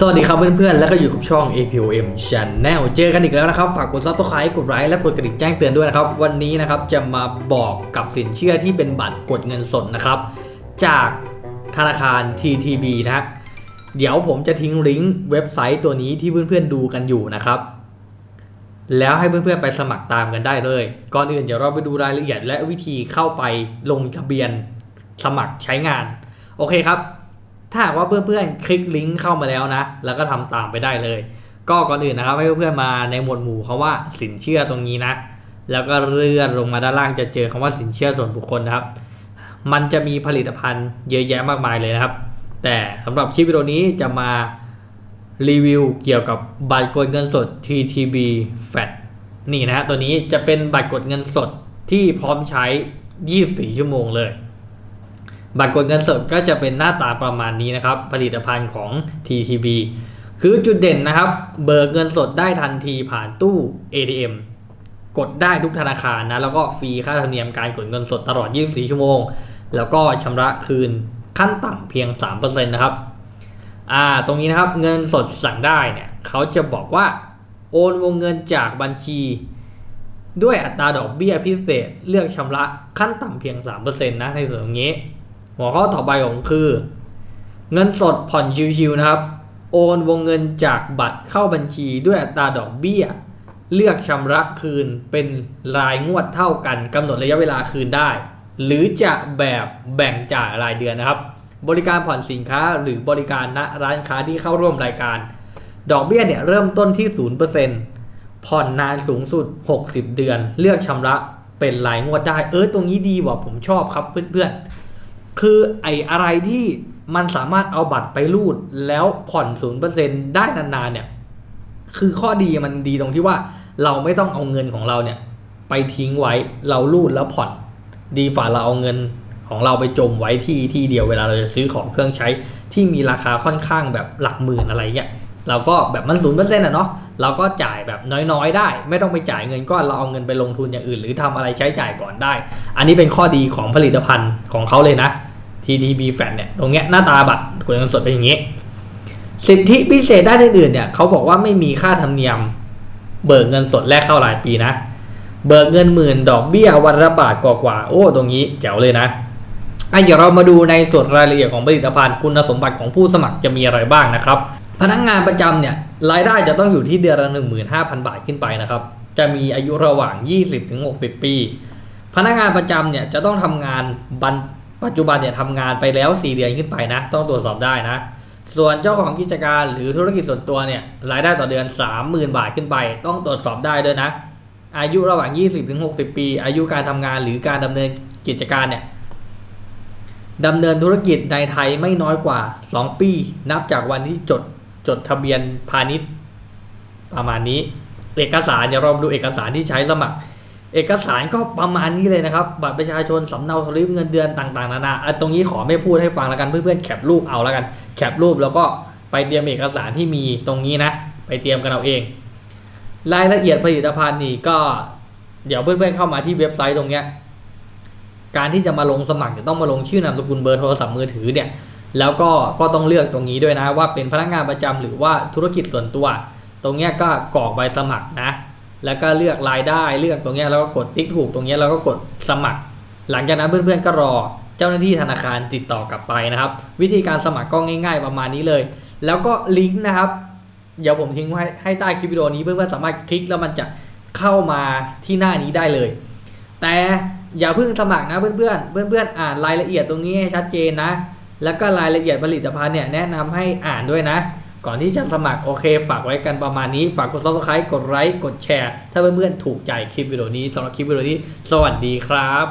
สวัสดีครับเพื่อนๆ แล้วก็อยู่กับช่อง APOM Channel เจอกันอีกแล้วนะครับ ฝากกด subscribe กดไลค์และกดกระดิ่งแจ้งเตือนด้วยนะครับ วันนี้นะครับจะมาบอกกับสินเชื่อที่เป็นบัตรกดเงินสดนะครับ จากธนาคาร TTB นะฮะเดี๋ยวผมจะทิ้งลิงก์เว็บไซต์ตัวนี้ที่เพื่อนๆดูกันอยู่นะครับ แล้วให้เพื่อนๆไปสมัครตามกันได้เลย ก่อนอื่นเดี๋ยวเราไปดูรายละเอียดและวิธีเข้าไปลงทะเบียนสมัครใช้งาน โอเคครับ ถ้าหากว่าเพื่อนๆคลิกลิงก์เข้ามาแล้วนะ แล้วก็ทำตามไปได้เลย ก็ก่อนอื่นนะครับ ให้เพื่อนๆมาในหมวดหมู่คาว่าสินเชื่อตรงนี้นะ แล้วก็เลื่อนลงมาด้านล่างจะเจอคำว่าสินเชื่อส่วนบุคคลนะครับ มันจะมีผลิตภัณฑ์เยอะแยะมากมายเลยนะครับ แต่สำหรับคลิปวิดีโอนี้จะมารีวิวเกี่ยวกับบัตรกดเงินสด TTB FAT นี่นะฮะตัวนี้จะเป็นบัตรกดเงินสดที่พร้อมใช้ 24 ชั่วโมงเลย บัตรกดเงินสดก็จะเป็นหน้าตาประมาณนี้นะครับ ผลิตภัณฑ์ของ TTB คือจุดเด่นนะครับ เบิกเงินสดได้ทันทีผ่านตู้ ATM กดได้ทุกธนาคารนะ แล้วก็ฟรีค่าธรรมเนียมการกดเงินสดตลอด 24 ชั่วโมง แล้วก็ชำระคืนขั้นต่ำเพียง 3%นะครับ อ่า ตรงนี้นะครับ เงินสดสั่งได้เนี่ย เขาจะบอกว่า โอนวงเงินจากบัญชี ด้วยอัตราดอกเบี้ยพิเศษ เลือกชำระขั้นต่ำเพียง 3%นะ ในส่วนตรงนี้ หัวข้อต่อไปของคือ เงินสดผ่อนชิวๆนะครับ โอนวงเงินจากบัตรเข้าบัญชีด้วยอัตราดอกเบี้ย เลือกชำระคืนเป็นรายงวดเท่ากันกำหนดระยะเวลาคืนได้ หรือจะแบบแบ่งจ่ายรายเดือนนะครับ บริการผ่อนสินค้าหรือบริการณร้านค้าที่เข้าร่วมรายการ ดอกเบี้ยเนี่ยเริ่มต้นที่ 0%ผ่อนนานสูงสุด 60 เดือน เลือกชำระเป็นรายงวดได้ เออตรงนี้ดีว่ะผมชอบครับเพื่อนๆ คือไอ้อะไรที่มันสามารถเอาบัตรไปรูดแล้วผ่อนศูนย์เปอร์เซ็นได้นานๆเนี่ยคือข้อดีมันดีตรงที่ว่าเราไม่ต้องเอาเงินของเราเนี่ยไปทิ้งไว้เรารูดแล้วผ่อน ดีฝ่าเราเอาเงินของเราไปจมไว้ที่ที่เดียวเวลาเราจะซื้อของเครื่องใช้ที่มีราคาค่อนข้างแบบหลักหมื่นอะไรเงี้ยเราก็แบบมันศูนย์เปอร์เซ็นต์อะเนาะเราก็จ่ายแบบน้อยๆ ได้ ไม่ต้องไปจ่ายเงินก้อนเราเอาเงินไปลงทุนอย่างอื่น หรือทำอะไรใช้จ่ายก่อนได้ อันนี้เป็นข้อดีของผลิตภัณฑ์ของเขาเลยนะ TTB f a t เนี่ยตรงเนี้ยหน้าตาบัตรกดเงินสดเป็นอย่างนี้ สิทธิพิเศษด้านอื่นๆเนี่ยเขาบอกว่าไม่มีค่าธรรมเนียม เบิกเงินสดแลกเข้ารายปีนะ เบิกเงินหมื่นดอกเบี้ยวันละบาทกว่าๆโอ้ ตรงนี้แจ๋วเลยนะอะเดี๋ยวเรามาดูในส่วนรายละเอียดของผลิตภัณฑ์คุณสมบัติของผู้สมัครจะมีอะไรบ้างนะครับ พนักงานประจำเนี่ยรายได้จะต้องอยู่ที่เดือนละ15,000 บาทขึ้นไปนะครับ จะมีอายุระหว่าง 20-60 ปี พนักงานประจำเนี่ยจะต้องทำงานบัน ปัจจุบันเนี่ยทำงานไปแล้ว 4 เดือนขึ้นไปนะ ต้องตรวจสอบได้นะ ส่วนเจ้าของกิจการหรือธุรกิจส่วนตัวเนี่ยรายได้ต่อเดือน 30,000 บาทขึ้นไป ต้องตรวจสอบได้ด้วยนะ อายุระหว่าง 20-60 ปี อายุการทำงานหรือการดำเนินกิจการเนี่ยดำเนินธุรกิจในไทยไม่น้อยกว่า 2 ปี นับจากวันที่จดจดทะเบียนพาณิชย์ประมาณนี้ เอกสารเดี๋ยวเรามาดูเอกสารที่ใช้สมัคร เอกสารก็ประมาณนี้เลยนะครับ บัตรประชาชนสำเนาสลิปเงินเดือนต่างๆนานาตรงนี้ขอไม่พูดให้ฟังแล้วกันเพื่อนๆแคปรูปเอาแล้วกันแคปรูปแล้วก็ไปเตรียมเอกสารที่มีตรงนี้นะ ไปเตรียมกันเอาเอง รายละเอียดผลิตภัณฑ์นี่ก็เดี๋ยวเพื่อนๆเข้ามาที่เว็บไซต์ตรงเนี้ยการที่จะมาลงสมัครจะต้องมาลงชื่อนามสกุลเบอร์โทรศัพท์มือถือเนี่ยแล้วก็ก็ต้องเลือกตรงนี้ด้วยนะ ว่าเป็นพนักงานประจำหรือว่าธุรกิจส่วนตัว ตรงเนี้ยก็กรอกใบสมัครนะ แล้วก็เลือกรายได้เลือกตรงนี้แล้วก็กดติ๊กถูกตรงนี้แล้วก็กดสมัคร หลังจากนั้นเพื่อนๆก็รอเจ้าหน้าที่ธนาคารติดต่อกลับไปนะครับ วิธีการสมัครก็ง่ายๆประมาณนี้เลย แล้วก็ลิงก์นะครับ เดี๋ยวผมทิ้งไว้ให้ใต้คลิปวิดีโอนี้เพื่อนๆสามารถคลิกแล้วมันจะเข้ามาที่หน้านี้ได้เลย แต่อย่าเพิ่งสมัครนะเพื่อนๆ เพื่อนๆ อ่านรายละเอียดตรงนี้ให้ชัดเจนนะ แล้วก็รายละเอียดผลิตภัณฑ์เนี่ยแนะนำให้อ่านด้วยนะ ก่อนที่จะสมัครโอเค ฝากไว้กันประมาณนี้ ฝากกด subscribe กดไลค์กดแชร์ ถ้าเพื่อนๆถูกใจคลิปวิดีโอนี้สำหรับคลิปวิดีโอนี้ สวัสดีครับ